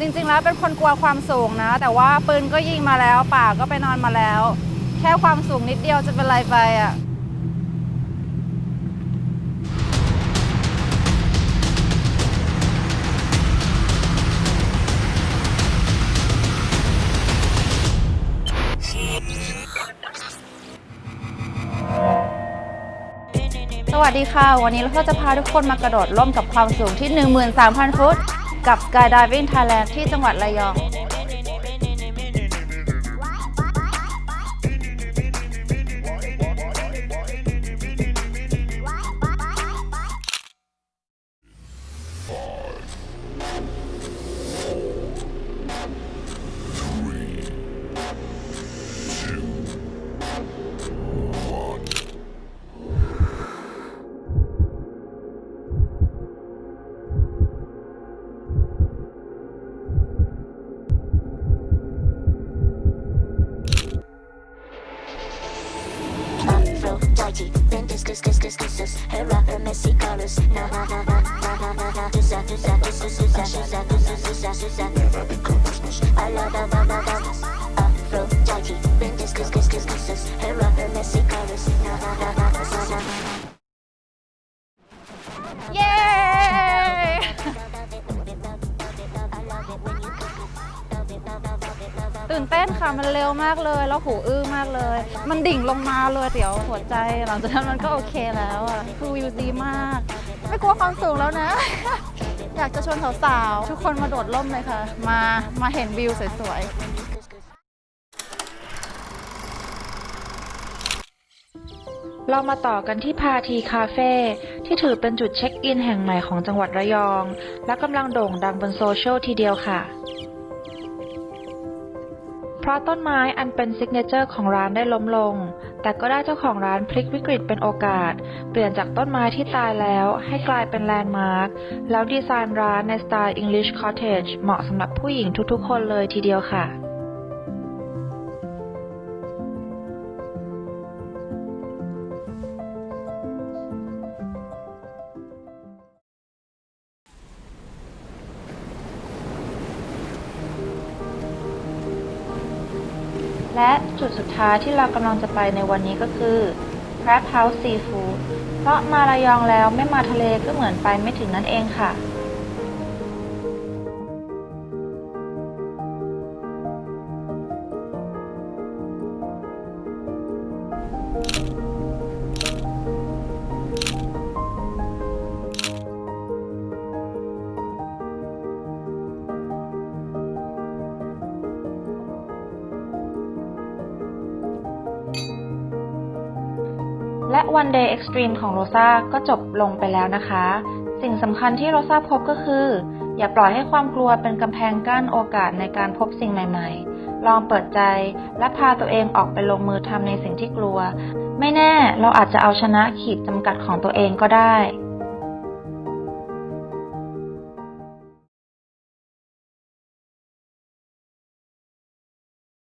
จริงๆแล้วเป็นคนกลัวความสูงนะ แต่ว่าปืนก็ยิงมาแล้วป่าก็ไปนอนมาแล้ว แค่ความสูงนิดเดียวจะเป็นไรไปอะสวัสดีค่ะ วันนี้เราก็จะพาทุกคนมากระโดดร่มกับความสูงที่ 13,000 ฟุต กับ Skydiving Thailand ที่จังหวัดระยอง party. Ben dis dis dis dis dis dis. Her rapper messy colors. Na ha ha ha ha ha ha ha. Dizza dizza dizza dizza dizza dizza dizza dizza. Never become Christmas. I love love love love. Aphrodite. Ben dis dis dis dis. ตื่นเต้นค่ะมันเร็วมากเลย แล้วหูอื้อมากเลย มันดิ่งลงมาเลยเดี๋ยวหัวใจ หลังจากนั้นมันก็โอเคแล้วอะคือวิวดีมาก ไม่กลัวความสูงแล้วนะ อยากจะชวนสาวๆทุกคนมาโดดร่มเลยค่ะ มามาเห็นวิวสวยๆเรามาต่อกันที่พาทีคาเฟ่ที่ถือเป็นจุดเช็คอินแห่งใหม่ของจังหวัดระยอง และกำลังโด่งดังบนโซเชียลทีเดียวค่ะ ราะต้นไม้อันเป็นซิกเนเจอร์ของร้านได้ล้มลง แต่ก็ได้เจ้าของร้านพลิกวิกฤตเป็นโอกาส เปลี่ยนจากต้นไม้ที่ตายแล้วให้กลายเป็นแลนด์มาร์ค แล้วดีไซน์ร้านในสไตล์ English Cottage เหมาะสำหรับผู้หญิงทุกๆคนเลยทีเดียวค่ะ และจุดสุดท้ายที่เรากำลังจะไปในวันนี้ก็คือ Crab House Seafood เพราะมาระยองแล้วไม่มาทะเลก็เหมือนไปไม่ถึงนั่นเองค่ะ และ One Day Extreme ของโรซ่าก็จบลงไปแล้วนะคะ สิ่งสำคัญที่โรซ่าพบก็คือ อย่าปล่อยให้ความกลัวเป็นกำแพงกั้นโอกาสในการพบสิ่งใหม่ ๆ ลองเปิดใจและพาตัวเองออกไปลงมือทำในสิ่งที่กลัว ไม่แน่เราอาจจะเอาชนะขีดจำกัดของตัวเองก็ได้